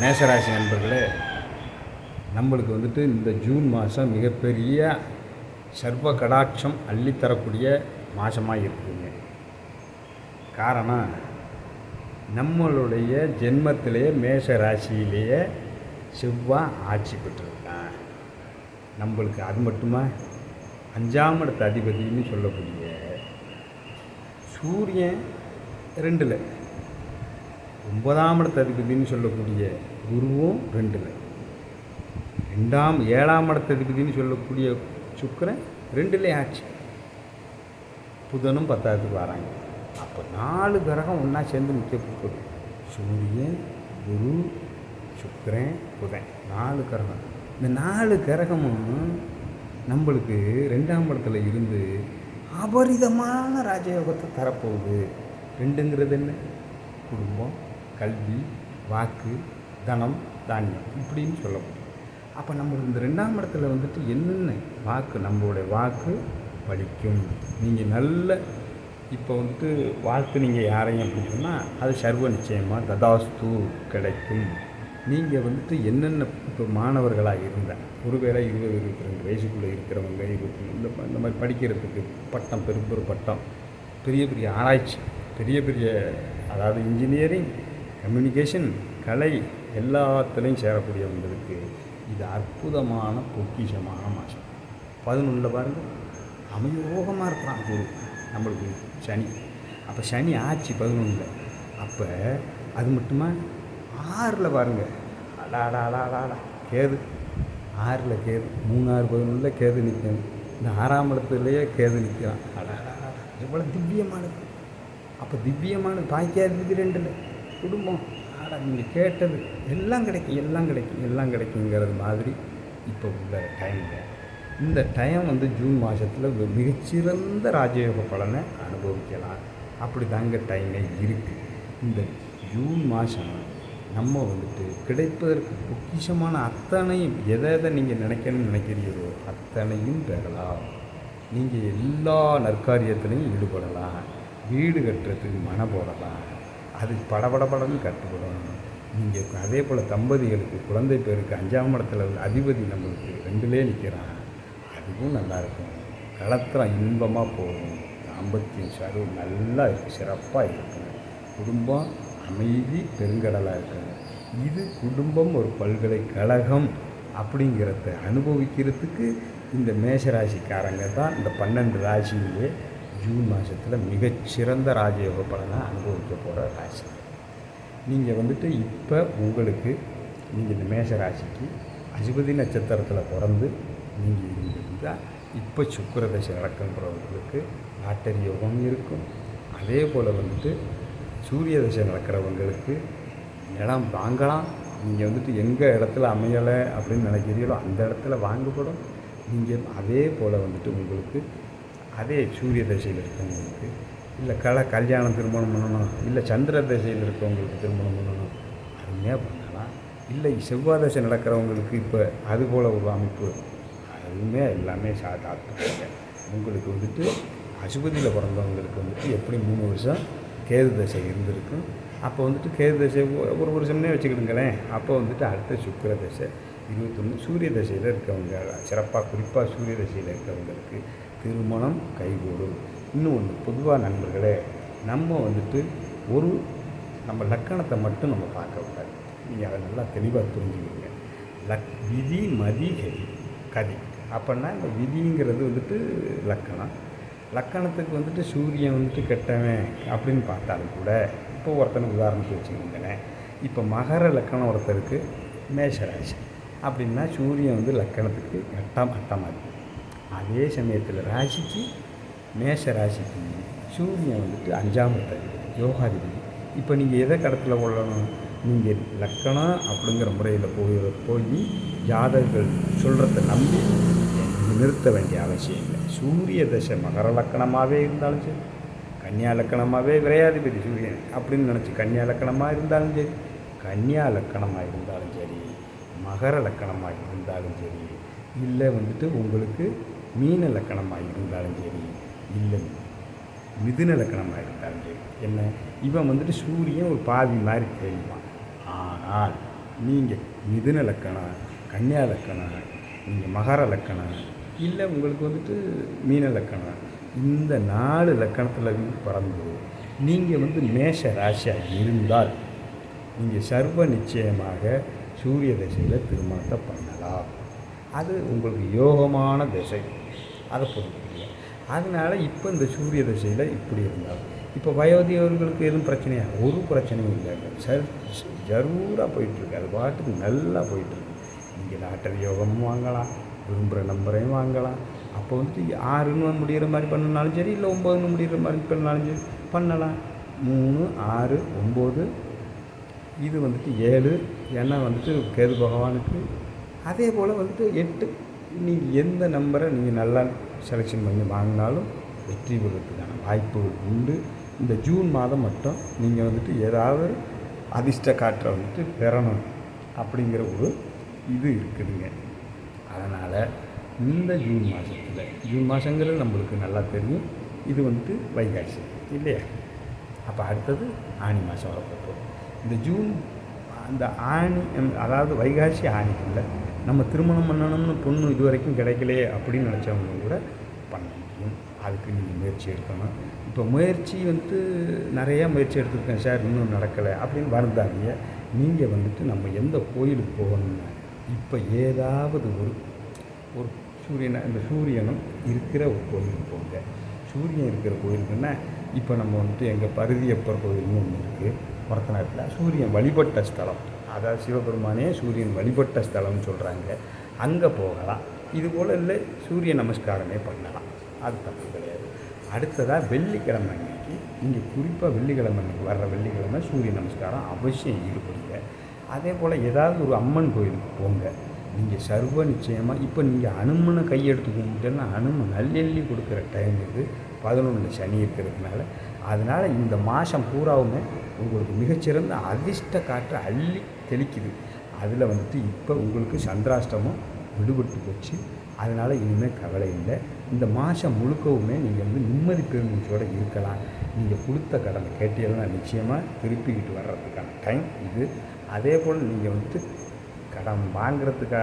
நேசராசி நண்பர்களே நம்மளுக்கு வந்துட்டு இந்த ஜூன் மாதம் மிகப்பெரிய சர்வ கடாட்சம் அள்ளித்தரக்கூடிய மாதமாக இருக்குதுங்க. காரணம் நம்மளுடைய ஜென்மத்திலேயே மேஷ ராசியிலேயே செவ்வாய் ஆட்சி பெற்றிருக்கான். நம்மளுக்கு அது மட்டுமா? அஞ்சாம் இடத்த அதிபதினு சொல்லக்கூடிய சூரியன் ரெண்டில். ஒன்பதாம் இடத்து அதிபதினு சொல்லக்கூடிய குருவும் ரெண்டில் ரெண்டாம் ஏழாம் இடத்த அதிபதினு சொல்லக்கூடிய சுக்கரன் ரெண்டுலே ஆச்சு புதனும் பத்தாவதுக்கு வராங்க. அப்போ நாலு கிரகம் ஒன்றா சேர்ந்து முக்கிய போகுது. சூரியன் குரு சுக்கரன் புதன். நாலு கிரகம். இந்த நாலு கிரகமும் நம்மளுக்கு ரெண்டாம் இடத்துல இருந்து அபரிதமான ராஜயோகத்தை தரப்போகுது. ரெண்டுங்கிறது என்ன? குடும்பம். கல்வி வாக்கு தனம் தானியம் இப்படின்னு சொல்ல முடியும் அப்போ நம்ம இந்த ரெண்டாம் இடத்துல வந்துட்டு என்னென்ன வாக்கு? நம்மளுடைய வாக்கு பலிக்கும் நீங்கள் நல்ல இப்போ வந்துட்டு வாழ்த்து நீங்கள் யாரையும் அப்படின்னு சொன்னால் அது சர்வ நிச்சயமாக ததாஸ்து கிடைக்கும். நீங்கள் வந்துட்டு என்னென்ன இப்போ மாணவர்களாக இருந்தால் ஒருவேளை இருபது இருபத்தி ரெண்டு வயசுக்குள்ளே இருக்கிறவங்க இருபத்தி இந்த இந்த மாதிரி படிக்கிறதுக்கு பட்டம் பெரும் பட்டம் பெரிய பெரிய ஆராய்ச்சி பெரிய பெரிய அதாவது இன்ஜினியரிங் கம்யூனிகேஷன் கலை எல்லாத்துலேயும் சேரக்கூடியவங்களுக்கு இது அற்புதமான பொக்கிஷமான மாதம் பதினொன்றில் பாருங்கள் அமயோகமாக இருக்கிறான் குரு. நம்மளுக்கு சனி. அப்போ சனி ஆச்சு பதினொன்றில் அப்போ அது மட்டுமா? ஆறில் பாருங்கள் அடா அடா அடா கேது. ஆறில் கேது. மூணாறு பதினொன்றில் கேது நிற்கும் இந்த ஆறாம் இடத்துலையே கேது நிற்கிறான். அடாடா எவ்வளோ திவ்யமானது. அப்போ திவ்யமானது பாய்க்காது ரெண்டில். குடும்பம். ஆடா நீங்கள் கேட்டது எல்லாம் கிடைக்கும் எல்லாம் கிடைக்கும் எல்லாம் கிடைக்குங்கிறது மாதிரி இப்போ உள்ள டைமில் இந்த டைம் வந்து ஜூன் மாதத்தில் மிகச்சிறந்த ராஜயோக பலனை அனுபவிக்கலாம். அப்படி தாங்க டைமே இருக்குது இந்த ஜூன் மாதம் நம்ம வந்துட்டு கிடைப்பதற்கு பொக்கிஷமான அத்தனையும் எதை எதை நீங்கள் நினைக்கணும்னு நினைக்கிறீர்களோ அத்தனையும் பெறலாம். நீங்கள் எல்லா நற்காரியத்திலையும் ஈடுபடலாம். வீடு கட்டுறதுக்கு மன போடலாம். அது படபடபடன்னு கட்டுப்படும் நீங்கள் அதே போல் தம்பதிகளுக்கு குழந்தை பேருக்கு அஞ்சாம் இடத்துல உள்ள அதிபதி நம்மளுக்கு ரெண்டுலே நிற்கிறான் அதுவும் நல்லாயிருக்கும் களத்திரம் இன்பமாக போகும். தாம்பத்தியம் சரு நல்லா இருக்கும் சிறப்பாக இருக்கும் குடும்பம் அமைதி பெருங்கடலாக இருக்கும் இது குடும்பம் ஒரு பல்கலைக்கழகம் அப்படிங்கிறத அனுபவிக்கிறதுக்கு இந்த மேஷராசிக்காரங்க தான் இந்த பன்னெண்டு ராசியிலே ஜூன் மாதத்தில் மிகச்சிறந்த ராஜயோக பலனை அனுபவிக்க போகிற ராசி. நீங்கள் வந்துட்டு இப்போ உங்களுக்கு நீங்கள் இந்த மேஷ ராசிக்கு அசுபதி நட்சத்திரத்தில் பிறந்து நீங்கள் இருந்திருந்தால் இப்போ சுக்கிரதசை நடக்கிறவங்களுக்கு லாட்டரி யோகம் இருக்கும். அதே போல் வந்துட்டு சூரிய தசை நடக்கிறவங்களுக்கு இடம் வாங்கலாம். நீங்கள் வந்துட்டு எங்கே இடத்துல அமையலை அப்படின்னு நினைக்கிறீங்களோ அந்த இடத்துல வாங்கப்படும். நீங்கள் அதே போல் வந்துட்டு உங்களுக்கு அதே சூரிய தசையில் இருக்கவங்களுக்கு இல்லை கல கல்யாணம் திருமணம் பண்ணணும் இல்லை சந்திர தசையில் இருக்கவங்களுக்கு திருமணம் பண்ணணும் அருமையாக பண்ணலாம். இல்லை செவ்வாய் தசை நடக்கிறவங்களுக்கு இப்போ அது போல் ஒரு அமைப்பு அதுவுமே எல்லாமே சா சாதாரண உங்களுக்கு வந்துட்டு அசுபதியில் பிறந்தவங்களுக்கு வந்துட்டு எப்படி மூணு வருஷம் கேது தசை இருந்திருக்கும் அப்போ வந்துட்டு கேது தசை ஒரு வருஷம்னே வச்சுக்கிடுங்களேன். அப்போ வந்துட்டு அடுத்த சுக்கர தசை இருபத்தொன்று சூரிய தசையில் இருக்கவங்க சிறப்பாக குறிப்பாக சூரிய தசையில் இருக்கவங்களுக்கு திருமணம் கைகூடும். இன்னும் ஒன்று பொதுவாக நண்பர்களே நம்ம வந்துட்டு ஒரு நம்ம லக்கணத்தை மட்டும் நம்ம பார்க்கக்கூடாது. நீங்கள் அதை நல்லா தெளிவாக புரிஞ்சுக்கிங்க லக் விதி மதி கதி கதி. அப்படின்னா இந்த விதிங்கிறது வந்துட்டு லக்கணம். லக்கணத்துக்கு வந்துட்டு சூரியன் வந்துட்டு கெட்டவன் அப்படின்னு பார்த்தாலும் கூட இப்போ ஒருத்தனுக்கு உதாரணத்துக்கு வச்சுக்கோங்களேன். இப்போ மகர லக்கணம் ஒருத்தருக்கு மேஷராசி. அப்படின்னா சூரியன் வந்து லக்கணத்துக்கு கட்டம் கட்டமாக இருக்குது அதே சமயத்தில் ராசிக்கு மேஷ ராசிக்கு சூரியன் வந்துட்டு அஞ்சாம் இடத்துல யோகாதிபதி. இப்போ நீங்கள் எதை கடத்தில் கொள்ளணும்? நீங்கள் லக்கணம் அப்படிங்கிற முறையில் போய் போய் ஜாதகர்கள் சொல்கிறத நம்பி நிறுத்த வேண்டிய அவசியம் இல்லை. சூரிய தசை மகர லக்கணமாகவே இருந்தாலும் சரி கன்னியா லக்கணமாகவே விரையாதிபதி சூரியன் அப்படின்னு நினச்சி கன்னியா லக்கணமாக இருந்தாலும் சரி கன்னியா லக்கணமாக இருந்தாலும் சரி மகர லக்கணமாக இருந்தாலும் சரி இல்லை வந்துட்டு உங்களுக்கு மீன லக்கணமாக இருந்தாலும் சரி இல்லை மிதுன லக்கணமாக இருந்தாலும் சரி என்ன? இவன் வந்துட்டு சூரியன் ஒரு பாவி மாதிரி தெரியுமா? ஆனால் நீங்கள் மிதுன லக்கணம் கன்னியா லக்கணம் நீங்கள் மகர லக்கணம் இல்லை உங்களுக்கு வந்துட்டு மீன லக்கணம் இந்த நாலு லக்கணத்தில் பிறந்து நீங்கள் வந்து மேஷ ராசியாக இருந்தால் நீங்கள் சர்வ நிச்சயமாக சூரிய திசையில் திருமணத்தை பண்ணலாம். அது உங்களுக்கு யோகமான திசை. அதை பொறுத்துக்கீங்க அதனால் இப்போ இந்த சூரிய திசையில் இப்படி இருந்தாலும் இப்போ வயோதிகர்களுக்கு எதுவும் பிரச்சனையா? ஒரு பிரச்சனையும் இல்லை. சர் ஜரூராக போயிட்டுருக்கு. அது பாட்டுக்கு நல்லா போயிட்டுருக்கு. நீங்கள் லாட்டரி யோகமும் வாங்கலாம் விரும்புகிற நம்பரையும் வாங்கலாம். அப்போ வந்து ஆறுன்னு முடிகிற மாதிரி பண்ணினாலும் சரி இல்லை ஒம்பதுன்னு முடிகிற மாதிரி பண்ணாலும் சரி பண்ணலாம். மூணு ஆறு ஒம்பது இது வந்துட்டு ஏழு ஏன்னா வந்துட்டு கேது பகவானுக்கு அதே போல் வந்துட்டு எட்டு நீங்கள் எந்த நம்பரை நீங்கள் நல்லா செலெக்ஷன் பண்ணி வாங்கினாலும் வெற்றி பெறுவதற்கான வாய்ப்புகள் உண்டு. இந்த ஜூன் மாதம் மட்டும் நீங்கள் வந்துட்டு ஏதாவது அதிர்ஷ்ட காற்றை வந்துட்டு பெறணும் அப்படிங்கிற ஒரு இது இருக்குதுங்க. அதனால் இந்த ஜூன் மாதத்தில் ஜூன் மாதங்கிறது நம்மளுக்கு நல்லா தெரியும். இது வந்துட்டு வைகாசி இல்லையா? அப்போ அடுத்தது ஆனி மாதம் வரப்போகுது. இந்த ஜூன் அந்த ஆணி அதாவது வைகாசி ஆணிக்குள்ளே நம்ம திருமணம் பண்ணணும்னு பொண்ணு இது வரைக்கும் கிடைக்கலையே அப்படின்னு நினச்சவங்க கூட பண்ண முடியும். அதுக்கு நீங்கள் முயற்சி எடுக்கணும். இப்போ முயற்சி வந்து நிறையா முயற்சி எடுத்துருக்கேன். சார் இன்னும் நடக்கலை அப்படின்னு வருந்தாதீங்க. நீங்கள் வந்துட்டு நம்ம எந்த கோயிலுக்கு போகணும்னா இப்போ ஏதாவது ஒரு ஒரு சூரியனை இந்த சூரியனும் இருக்கிற ஒரு கோயிலுக்கு போங்க. சூரியன் இருக்கிற கோயிலுக்குன்னா இப்போ நம்ம வந்துட்டு எங்கள் பருதியப்பர் கோயில்னு ஒன்று இருக்குது ஒரத்தநாட்டில் சூரியன் வழிபட்ட ஸ்தலம். அதாவது சிவபெருமானே சூரியன் வழிபட்ட ஸ்தலம்னு சொல்கிறாங்க அங்கே போகலாம். இது போல் இல்லை சூரிய நமஸ்காரமே பண்ணலாம். அது தப்பு கிடையாது. அடுத்ததாக வெள்ளிக்கிழமை அன்னைக்கு இங்கே குறிப்பாக வெள்ளிக்கிழமை அன்னைக்கு வர்ற வெள்ளிக்கிழமை சூரிய நமஸ்காரம் அவசியம் ஈடுபடுங்க. அதே போல் ஏதாவது ஒரு அம்மன் கோயிலுக்கு போங்க. நீங்கள் சர்வ நிச்சயமாக இப்போ நீங்கள் அனுமனை கையெடுத்து கும்பிட்டேன்னா அனுமன் நல்லெள்ளி கொடுக்குற டைம் இது. பதினொன்று சனி இருக்கிறதுனால. அதனால் இந்த மாதம் பூராவுமே உங்களுக்கு மிகச்சிறந்த அதிர்ஷ்ட காற்றை அள்ளி தெளிக்குது. அதில் வந்துட்டு இப்போ உங்களுக்கு சந்திராஷ்டமம் விடுபட்டு போச்சு. அதனால் இனிமேல் கவலை இல்லை. இந்த மாதம் முழுக்கவுமே நீங்கள் வந்து நிம்மதி பெருமூச்சோடு இருக்கலாம். நீங்கள் கொடுத்த கடனை கேட்டீங்கன்னா நிச்சயமாக திருப்பிக்கிட்டு வர்றதுக்கான டைம் இது. அதே போல் நீங்கள் வந்துட்டு கடன் வாங்குறதுக்கு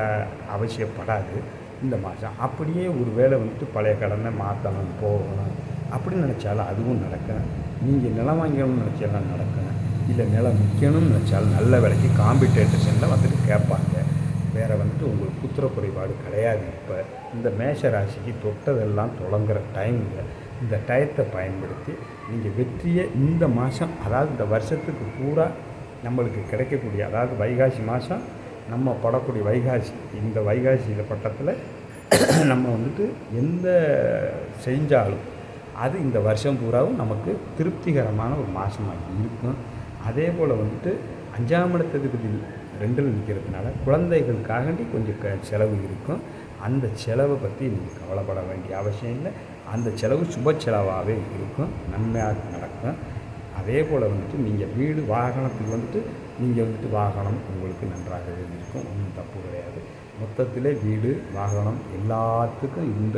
அவசியப்படாது இந்த மாதம் அப்படியே ஒரு வேளை வந்துட்டு பழைய கடனை மாற்றணும் போகணும். அப்படின்னு நினச்சாலும் அதுவும் நடக்கும் நீங்கள் நிலம் வாங்கணும்னு நினச்சாலும் நடக்கும் இல்லை நிலம் விற்கணும்னு நினச்சாலும் நல்ல விலைக்கு காம்படிட்டேஷனில் வந்துட்டு கேட்பாங்க. வேறு வந்துட்டு உங்களுக்கு புத்திர குறைபாடு கிடையாது. இப்போ இந்த மேஷ ராசிக்கு தொட்டதெல்லாம் தொடங்குற டைமில் இந்த டயத்தை பயன்படுத்தி நீங்கள் வெற்றியை இந்த மாதம் அதாவது இந்த வருஷத்துக்கு பூரா நம்மளுக்கு கிடைக்கக்கூடிய அதாவது வைகாசி மாதம் நம்ம படக்கூடிய வைகாசி இந்த வைகாசியில் பட்டத்தில் நம்ம வந்துட்டு எந்த செஞ்சாலும் அது இந்த வருஷம் பூராவும் நமக்கு திருப்திகரமான ஒரு மாதமாக இருக்கும். அதே போல் வந்துட்டு அஞ்சாம் இடத்ததிபதி ரெண்டில் நிற்கிறதுனால குழந்தைகளுக்காகண்டி கொஞ்சம் க செலவு இருக்கும். அந்த செலவை பற்றி நீங்கள் கவலைப்பட வேண்டிய அவசியம் இல்லை. அந்த செலவு சுப செலவாகவே இருக்கும். நன்மையாக நடக்கும். அதே போல் வந்துட்டு நீங்கள் வீடு வாகனத்துக்கு வந்துட்டு நீங்கள் வந்துட்டு வாகனம் உங்களுக்கு நன்றாகவே இருக்கும். ஒன்றும் தப்பு கிடையாது. மொத்தத்தில் வீடு வாகனம் எல்லாத்துக்கும் இந்த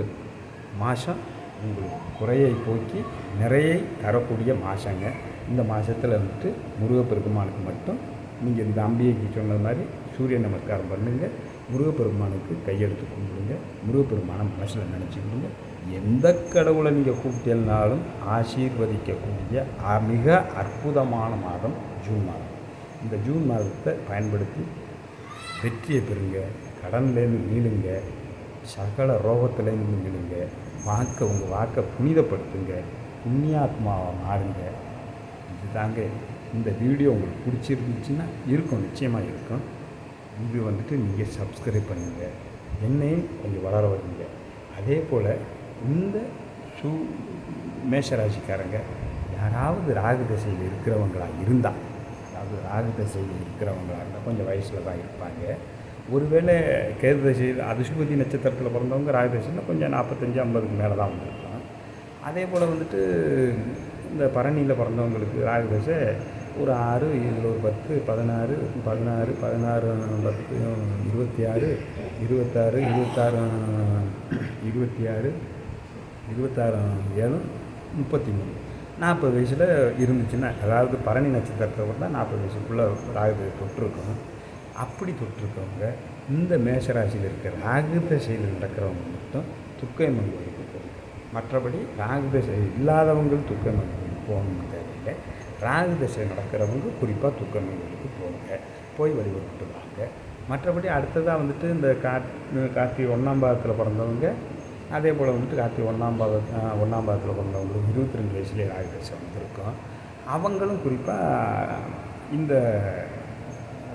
மாதம் உங்களுக்கு குறையை போக்கி நிறைய தரக்கூடிய மாதங்க இந்த மாதத்தில் வந்துட்டு முருகப்பெருமானுக்கு மட்டும் நீங்கள் இந்த அம்பிகைக்கு சொன்னது மாதிரி சூரிய நமஸ்காரம் பண்ணுங்கள் முருகப்பெருமானுக்கு கையெடுத்து கும்பிடுங்க. முருகப்பெருமானை மனசில் நினச்சிக்கிடுங்க எந்த கடவுளை நீங்கள் கூப்பிட்டேன்னாலும் ஆசீர்வதிக்கக்கூடிய மிக அற்புதமான மாதம் ஜூன் மாதம். இந்த ஜூன் மாதத்தை பயன்படுத்தி வெற்றியை பெறுங்க. கடன்லேருந்து மீளுங்க. சகல ரோகத்துலேருந்து மீளுங்க. வாக்கை உங்கள் வாக்கை புனிதப்படுத்துங்க புண்ணியாத்மாவை மாறுங்க. இதுதாங்க இந்த வீடியோ உங்களுக்கு பிடிச்சிருந்துச்சுன்னா இருக்கும் நிச்சயமாக இருக்கும். இது வந்துட்டு நீங்கள் சப்ஸ்கிரைப் பண்ணுங்க. என்னையும் கொஞ்சம் வளர வைங்க. அதே போல் இந்த சூ மேஷராசிக்காரங்க யாராவது ராகு தசையில் இருக்கிறவங்களா இருந்தால் அதாவது ராகு தசையில் இருக்கிறவங்களா இருந்தால் கொஞ்சம் வயசில் தான் இருப்பாங்க. ஒருவேளை கேதுதசி திசையில் அதிசுபதி நட்சத்திரத்தில் பிறந்தவங்க ராகு கொஞ்சம் நாற்பத்தஞ்சு ஐம்பதுக்கு மேலே தான் வந்துருக்கலாம். அதே போல் வந்துட்டு இந்த பரணியில் பிறந்தவங்களுக்கு ராகதேசை ஒரு ஆறு இதில் ஒரு பத்து பதினாறு பதினாறு பதினாறு பத்து இருபத்தி ஆறு இருபத்தாறு இருபத்தாறு இருபத்தி ஆறு இருபத்தாறு ஏழு முப்பத்தி மூணு. நாற்பது வயசில் இருந்துச்சுன்னா அதாவது பரணி நட்சத்திரத்தில் தான் நாற்பது வயசுக்குள்ளே ராகு தொட்டிருக்கும் அப்படி தொட்டிருக்கவங்க இந்த மேஷராசியில் இருக்கிற ராகு தசையில் நடக்கிறவங்க மட்டும் துக்கையம்மன் கோயிலுக்கு போகணும். மற்றபடி ராகு தசை இல்லாதவங்க துக்கையம்மன் கோயிலுக்கு போகணும்னு தேவையில்லை. ராகு தசை நடக்கிறவங்க குறிப்பாக துக்கையம்மன் கோயிலுக்கு போங்க. போய் வழிபட்டு வாங்க. மற்றபடி அடுத்ததாக வந்துட்டு இந்த கார்த் கார்த்திகை ஒன்றாம் பாதத்தில் பிறந்தவங்க அதே போல் வந்துட்டு கார்த்திகை ஒன்றாம் பாத ஒன்றாம் பாதத்தில் பிறந்தவங்களுக்கு இருபத்தி ரெண்டு வயசுலேயே ராகு தசை வந்திருக்கும். அவங்களும் குறிப்பாக இந்த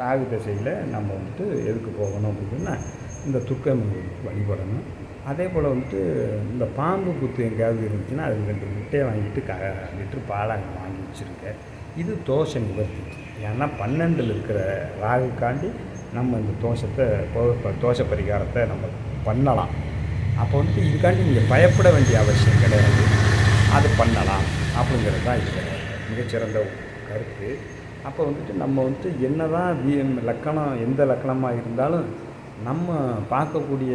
ராகு திசையில் நம்ம வந்துட்டு எதுக்கு போகணும் அப்படின்னா இந்த துர்க்கம் வழிபடணும். அதே போல் வந்துட்டு இந்த பாம்பு குத்து எங்கேயாவது இருந்துச்சுன்னா அது ரெண்டு முட்டையை வாங்கிட்டு க லிட்டர் பாலை அங்கே வாங்கி வச்சுருங்க இது தோஷ நிவர்த்தி. ஏன்னா பன்னெண்டில் இருக்கிற ராகுக்காண்டி நம்ம இந்த தோஷத்தை தோஷ பரிகாரத்தை நம்ம பண்ணலாம். அப்போ வந்துட்டு இதுக்காண்டி நீங்கள் பயப்பட வேண்டிய அவசியம் கிடையாது. அது பண்ணலாம் அப்படிங்கிறது தான் இது மிகச்சிறந்த கருத்து. அப்போ வந்துட்டு நம்ம வந்துட்டு என்ன தான் வி லக்கணம் எந்த லக்கணமாக இருந்தாலும் நம்ம பார்க்கக்கூடிய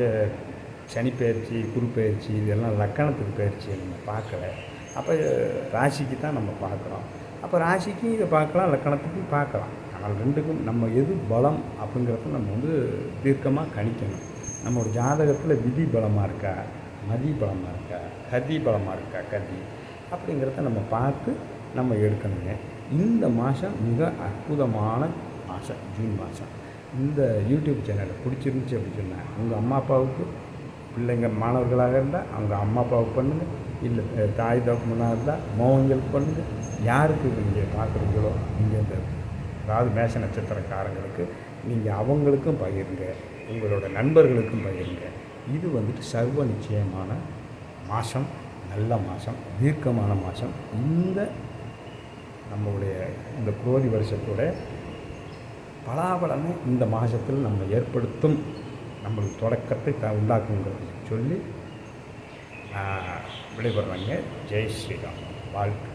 சனிப்பெயர்ச்சி குருப்பெயர்ச்சி இதெல்லாம் லக்கணத்துக்கு பயிற்சியை நம்ம பார்க்கல. அப்போ ராசிக்கு தான் நம்ம பார்க்குறோம். அப்போ ராசிக்கும் இதை பார்க்கலாம் லக்கணத்துக்கும் பார்க்கலாம். ஆனால் ரெண்டுக்கும் நம்ம எது பலம் அப்படிங்கிறத நம்ம வந்து தீர்க்கமாக கணிக்கணும். நம்மளோட ஜாதகத்தில் விதி பலமாக இருக்கா மதி பலமாக இருக்கா கதி பலமாக இருக்கா கதி அப்படிங்கிறத நம்ம பார்த்து நம்ம எடுக்கணுங்க. இந்த மாதம் மிக அற்புதமான மாதம் ஜூன் மாதம் இந்த யூடியூப் சேனலை பிடிச்சிருந்துச்சி அப்படின்னு சொன்னால் உங்கள் அம்மா அப்பாவுக்கு பிள்ளைங்க மாணவர்களாக இருந்தால் அவங்க அம்மா அப்பாவுக்கு பண்ணுங்கள் இல்லை தாய் தகப்பனாக இருந்தால் மோகங்களுக்கு பண்ணுங்கள் யாருக்கு நீங்கள் பார்க்குறீங்களோ நீங்கள் இந்த அதாவது மேஷ நட்சத்திரக்காரங்களுக்கு நீங்கள் அவங்களுக்கும் பகிருங்க. உங்களோட நண்பர்களுக்கும் பகிருங்க. இது வந்துட்டு சர்வ நிச்சயமான மாதம் நல்ல மாதம் தீர்க்கமான மாதம் இந்த நம்மளுடைய இந்த குரோதி வருஷத்தோட பலாபலனை இந்த மாதத்தில் நம்ம ஏற்படுத்தும். நம்மளுக்கு தொடக்கத்தை த உண்டாக்குங்கிறது சொல்லி ஆஹ், விடைபெறுறாங்க. ஜெய் ஸ்ரீராம். வாழ்க்கை